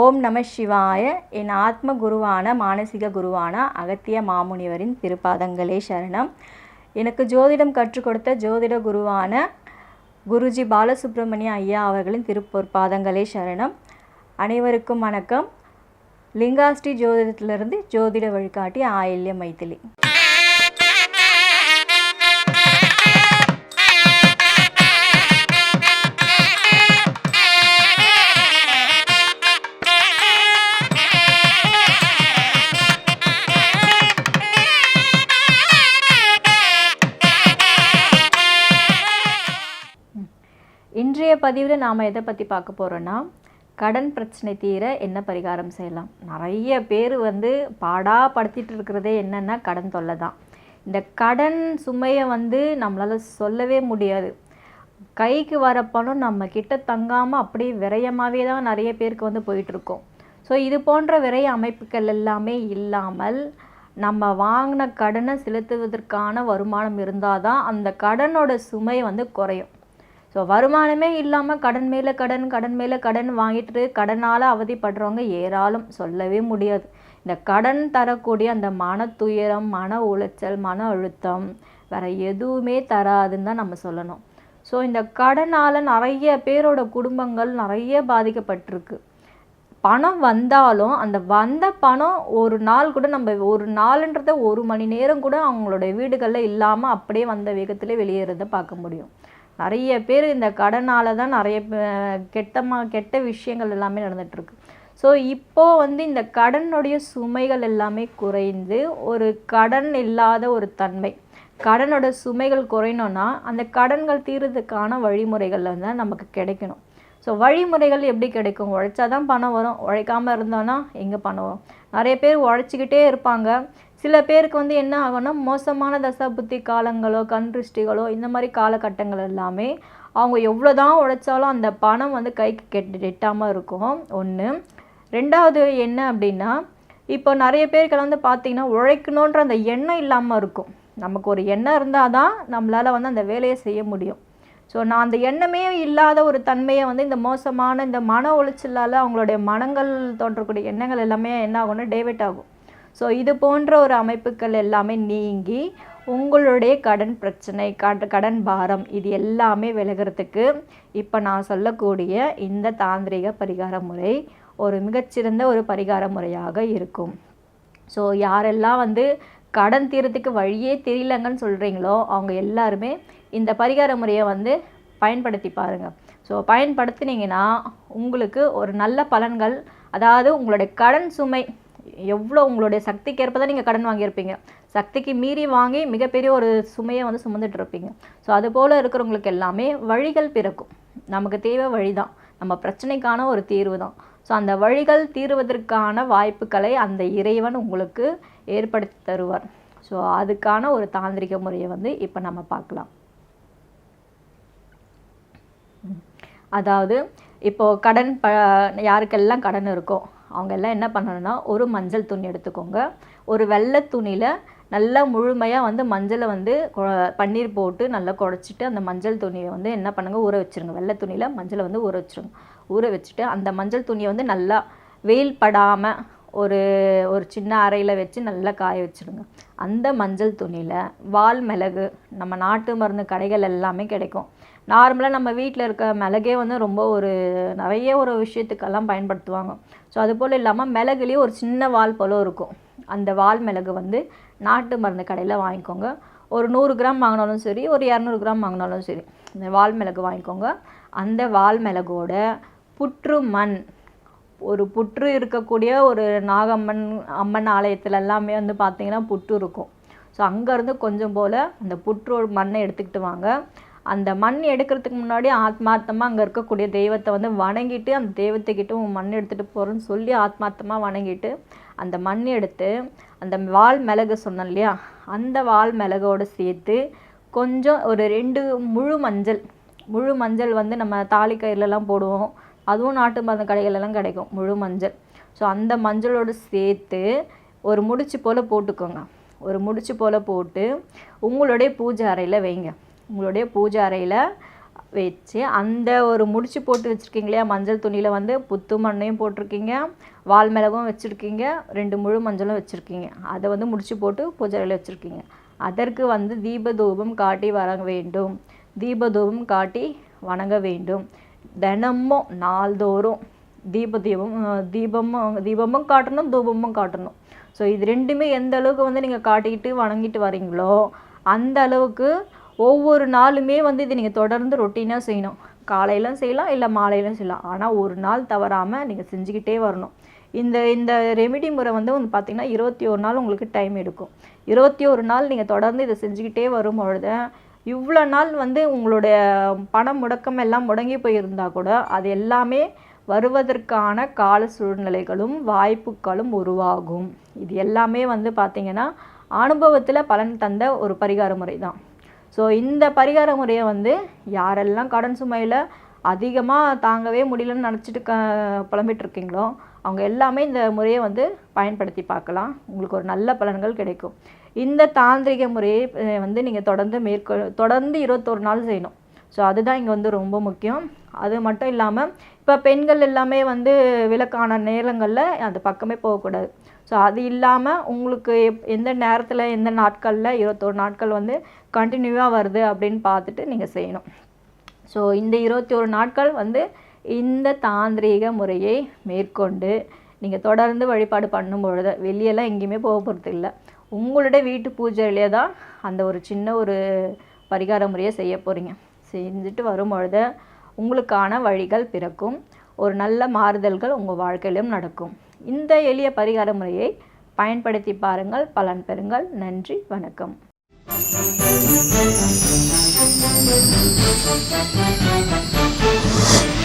ஓம் நம சிவாய. என் ஆத்ம குருவான மானசிக குருவான அகத்திய மாமுனிவரின் திருப்பாதங்களே சரணம். எனக்கு ஜோதிடம் கற்றுக் கொடுத்த ஜோதிட குருவான குருஜி பாலசுப்ரமணிய ஐயா அவர்களின் திருப்பொற்பாதங்களே சரணம். அனைவருக்கும் வணக்கம். லிங்காஸ்டி ஜோதிடத்திலிருந்து ஜோதிட வழிகாட்டி ஆயில்ய மைத்திலி. இன்றைய பதிவில் நாம் எதை பற்றி பார்க்க போகிறோன்னா கடன் பிரச்சனை தீர என்ன பரிகாரம் செய்யலாம்? நிறைய பேர் வந்து பாடாக படுத்திட்டு இருக்கிறதே என்னென்னா கடன் தொல்லை தான். இந்த கடன் சுமையை வந்து நம்மளால் சொல்லவே முடியாது. கைக்கு வர பணம் நம்ம கிட்ட தங்காமல் அப்படியே விரயமாகவே தான் நிறைய பேருக்கு வந்து போயிட்டுருக்கோம் ஸோ இது போன்ற விரைய அமைப்புகள் எல்லாமே இல்லாமல் நம்ம வாங்கின கடனை செலுத்துவதற்கான வருமானம் இருந்தால் தான் அந்த கடனோட சுமை வந்து குறையும். ஸோ வருமானமே இல்லாமல் கடன் மேலே கடன் கடன் மேலே கடன் வாங்கிட்டு கடனால் அவதிப்படுறவங்க ஏராளம். சொல்லவே முடியாது. இந்த கடன் தரக்கூடிய அந்த மன துயரம் மன உளைச்சல் மன அழுத்தம் வேறு எதுவுமே தராதுன்னு தான் நம்ம சொல்லணும். ஸோ இந்த கடனால் நிறைய பேரோட குடும்பங்கள் நிறைய பாதிக்கப்பட்டிருக்கு. பணம் வந்தாலும் அந்த வந்த பணம் ஒரு நாள் கூட நம்ம ஒரு நாளுன்றத ஒரு மணி நேரம் கூட அவங்களோட வீடுகளில் இல்லாமல் அப்படியே வந்த வேகத்தில் வெளியேறதை பார்க்க முடியும். நிறைய பேர் இந்த கடனால் தான் நிறைய கெட்டமா கெட்ட விஷயங்கள் எல்லாமே நடந்துகிட்ருக்கு ஸோ இப்போது வந்து இந்த கடனுடைய சுமைகள் எல்லாமே குறைந்து ஒரு கடன் இல்லாத ஒரு தன்மை கடனோட சுமைகள் குறையணும்னா அந்த கடன்கள் தீர்றதுக்கான வழிமுறைகள் வந்து நமக்கு கிடைக்கணும். ஸோ வழிமுறைகள் எப்படி கிடைக்கும்? உழைச்சா தான் பணம் வரும். உழைக்காமல் இருந்தோன்னா எங்கே பணம் வரும்? நிறைய பேர் உழைச்சிக்கிட்டே இருப்பாங்க. சில பேருக்கு வந்து என்ன ஆகும்னா மோசமான தசா புத்தி காலங்களோ கண் திருஷ்டிகளோ இந்த மாதிரி காலகட்டங்கள் எல்லாமே அவங்க எவ்வளோ தான் உழைச்சாலும் அந்த பணம் வந்து கைக்கு கெட்டு எட்டாமல் இருக்கும். ஒன்று ரெண்டாவது என்ன அப்படின்னா இப்போ நிறைய பேருக்கெல்லாம் வந்து பார்த்திங்கன்னா உழைக்கணுன்ற அந்த எண்ணம் இல்லாமல் இருக்கும். நமக்கு ஒரு எண்ணம் இருந்தால் தான் நம்மளால் வந்து அந்த வேலையை செய்ய முடியும். ஸோ நான் அந்த எண்ணமே இல்லாத ஒரு தன்மையை வந்து இந்த மோசமான இந்த மன உளைச்சலால் அவங்களுடைய மனங்கள் தோன்றக்கூடிய எண்ணங்கள் எல்லாமே என்ன ஆகும்னா டேவிட் ஆகும். ஸோ இது போன்ற ஒரு அமைப்புகள் எல்லாமே நீங்கி உங்களுடைய கடன் பிரச்சனை கடன் பாரம் இது எல்லாமே விலகிறதுக்கு இப்போ நான் சொல்லக்கூடிய இந்த தாந்திரிக பரிகார முறை ஒரு மிகச்சிறந்த ஒரு பரிகார முறையாக இருக்கும். ஸோ யாரெல்லாம் வந்து கடன் தீரத்துக்கு வழியே தெரியலங்கன்னு சொல்கிறீங்களோ அவங்க எல்லாருமே இந்த பரிகார முறையை வந்து பயன்படுத்தி பாருங்கள் ஸோ பயன்படுத்தினீங்கன்னா உங்களுக்கு ஒரு நல்ல பலன்கள் அதாவது உங்களுடைய கடன் சுமை எவ்வளோ உங்களுடைய சக்திக்கு ஏற்ப தான் நீங்கள் கடன் வாங்கியிருப்பீங்க. சக்திக்கு மீறி வாங்கி மிகப்பெரிய ஒரு சுமையை வந்து சுமந்துட்டு இருப்பீங்க ஸோ அது போல் இருக்கிறவங்களுக்கு எல்லாமே வழிகள் பிறக்கும். நமக்கு தேவை வழி தான் நம்ம பிரச்சனைக்கான ஒரு தீர்வு தான் ஸோ அந்த வழிகள் தீர்வதற்கான வாய்ப்புகளை அந்த இறைவன் உங்களுக்கு ஏற்படுத்தி தருவார். ஸோ அதுக்கான ஒரு தாந்திரிக முறையை வந்து இப்போ நம்ம பார்க்கலாம். அதாவது இப்போது கடன் ப யாருக்கெல்லாம் கடன் இருக்கோ அவங்க எல்லாம் என்ன பண்ணணும்னா ஒரு மஞ்சள் துணி எடுத்துக்கோங்க. ஒரு வெள்ளை துணியில் நல்லா முழுமையாக வந்து மஞ்சளை வந்து பன்னீர் போட்டு நல்லா குழச்சிட்டு அந்த மஞ்சள் துணியை வந்து என்ன பண்ணுங்கள் ஊற வச்சுருங்க. வெள்ளை துணியில் மஞ்சளை வந்து ஊற வச்சுருங்க. ஊற வச்சுட்டு அந்த மஞ்சள் துணியை வந்து நல்லா வெயில் படாமல் ஒரு ஒரு சின்ன அறையில் வச்சு நல்லா காய வச்சுருங்க. அந்த மஞ்சள் துணியில் வால் மிளகு நம்ம நாட்டு மருந்து கடைகள் எல்லாமே கிடைக்கும். நார்மலாக நம்ம வீட்டில் இருக்க மிளகே வந்து ரொம்ப ஒரு நிறைய ஒரு விஷயத்துக்கெல்லாம் பயன்படுத்துவாங்க. ஸோ அது போல் இல்லாமல் மிளகுலேயே ஒரு சின்ன வால் போல இருக்கும். அந்த வால் மிளகு வந்து நாட்டு மருந்து கடையில் வாங்கிக்கோங்க. ஒரு நூறு கிராம் வாங்கினாலும் சரி ஒரு இரநூறு கிராம் வாங்கினாலும் சரி இந்த வால் மிளகு வாங்கிக்கோங்க. அந்த வால் மிளகோட புற்று மண் ஒரு புற்று இருக்கக்கூடிய ஒரு நாகம்மன் அம்மன் ஆலயத்தில் எல்லாமே வந்து பார்த்திங்கன்னா புற்று இருக்கும். ஸோ அங்கேருந்து கொஞ்சம் போல் அந்த புற்று மண்ணை எடுத்துக்கிட்டு வாங்க. அந்த மண் எடுக்கிறதுக்கு முன்னாடி ஆத்மார்த்தமாக அங்கே இருக்கக்கூடிய தெய்வத்தை வந்து வணங்கிட்டு அந்த தெய்வத்துக்கிட்ட உன் மண் எடுத்துகிட்டு போகிறேன்னு சொல்லி ஆத்மார்த்தமாக வணங்கிட்டு அந்த மண் எடுத்து அந்த வால் மிளகு சொன்னோம் இல்லையா? அந்த வால் மிளகோடு சேர்த்து கொஞ்சம் ஒரு ரெண்டு முழு மஞ்சள் முழு மஞ்சள் வந்து நம்ம தாலி கயிறுலலாம் போடுவோம். அதுவும் நாட்டு மருந்து கடைகளெல்லாம் கிடைக்கும் முழு மஞ்சள். ஸோ அந்த மஞ்சளோடு சேர்த்து ஒரு முடிச்சு போல் போட்டுக்கோங்க. ஒரு முடிச்சு போல் போட்டு உங்களுடைய பூஜை அறையில் வைங்க. உங்களுடைய பூஜை அறையில் வச்சு அந்த ஒரு முடிச்சு போட்டு வச்சுருக்கீங்க இல்லையா மஞ்சள் துணியில் வந்து புத்து மண்ணையும் போட்டிருக்கீங்க வால் மிளகும் வச்சுருக்கீங்க ரெண்டு முழு மஞ்சளும் வச்சுருக்கீங்க. அதை வந்து முடிச்சு போட்டு பூஜை அறையில் வச்சுருக்கீங்க. அதற்கு வந்து தீப தூபம் காட்டி வர வேண்டும். தீப தூபம் காட்டி வணங்க வேண்டும். தினமும் நாள்தோறும் தீப தீபம் தீபமும் தீபமும் காட்டணும் தூபமும் காட்டணும். ஸோ இது ரெண்டுமே எந்த அளவுக்கு வந்து நீங்கள் காட்டிக்கிட்டு வணங்கிட்டு வரீங்களோ அந்த அளவுக்கு ஒவ்வொரு நாளுமே வந்து இது நீங்கள் தொடர்ந்து ரொட்டீனாக செய்யணும். காலையிலும் செய்யலாம் இல்லை மாலையிலும் செய்யலாம். ஆனால் ஒரு நாள் தவறாமல் நீங்கள் செஞ்சுக்கிட்டே வரணும். இந்த இந்த ரெமிடி முறை வந்து வந்து பார்த்திங்கன்னா இருபத்தி ஒரு நாள் உங்களுக்கு டைம் எடுக்கும். இருபத்தி ஒரு நாள் நீங்கள் தொடர்ந்து இதை செஞ்சுக்கிட்டே வரும்பொழுது இவ்வளோ நாள் வந்து உங்களுடைய பண முடக்கம் எல்லாம் முடங்கி போயிருந்தா கூட அது எல்லாமே வருவதற்கான கால சூழ்நிலைகளும் வாய்ப்புகளும் உருவாகும். இது எல்லாமே வந்து பார்த்திங்கன்னா அனுபவத்தில் பலன் தந்த ஒரு பரிகார முறை தான். ஸோ இந்த பரிகார முறையை வந்து யாரெல்லாம் கடன் சுமையில் அதிகமாக தாங்கவே முடியலன்னு நினச்சிட்டு க புலம்பிட்டு இருக்கீங்களோ அவங்க எல்லாமே இந்த முறையை வந்து பயன்படுத்தி பார்க்கலாம். உங்களுக்கு ஒரு நல்ல பலன்கள் கிடைக்கும். இந்த தாந்திரிக முறையை வந்து நீங்கள் தொடர்ந்து மேற்கொள் தொடர்ந்து இருபத்தொரு நாள் செய்யணும். ஸோ அதுதான் இங்கே வந்து ரொம்ப முக்கியம். அது மட்டும் இல்லாமல் இப்போ பெண்கள் எல்லாமே வந்து விளக்கான நேரங்களில் அந்த பக்கமே போகக்கூடாது. ஸோ அது இல்லாமல் உங்களுக்கு எப் எந்த நேரத்தில் எந்த நாட்களில் இருபத்தொரு நாட்கள் வந்து கண்டினியூவாக வருது அப்படின்னு பார்த்துட்டு நீங்கள் செய்யணும். ஸோ இந்த இருபத்தி ஒரு நாட்கள் வந்து இந்த தாந்திரீக முறையை மேற்கொண்டு நீங்கள் தொடர்ந்து வழிபாடு பண்ணும் பொழுது வெளியெல்லாம் எங்கேயுமே போக போகிறது இல்லை. உங்களுடைய வீட்டு பூஜையிலே தான் அந்த ஒரு சின்ன ஒரு பரிகார முறையை செய்ய போகிறீங்க செஞ்சுட்டு வரும்பொழுது உங்களுக்கான வழிகள் பிறக்கும். ஒரு நல்ல மாறுதல்கள் உங்கள் வாழ்க்கையிலும் நடக்கும். இந்த எளிய பரிகார முறையை பயன்படுத்தி பாருங்கள். பலன் பெறுங்கள். நன்றி. வணக்கம். Thank you.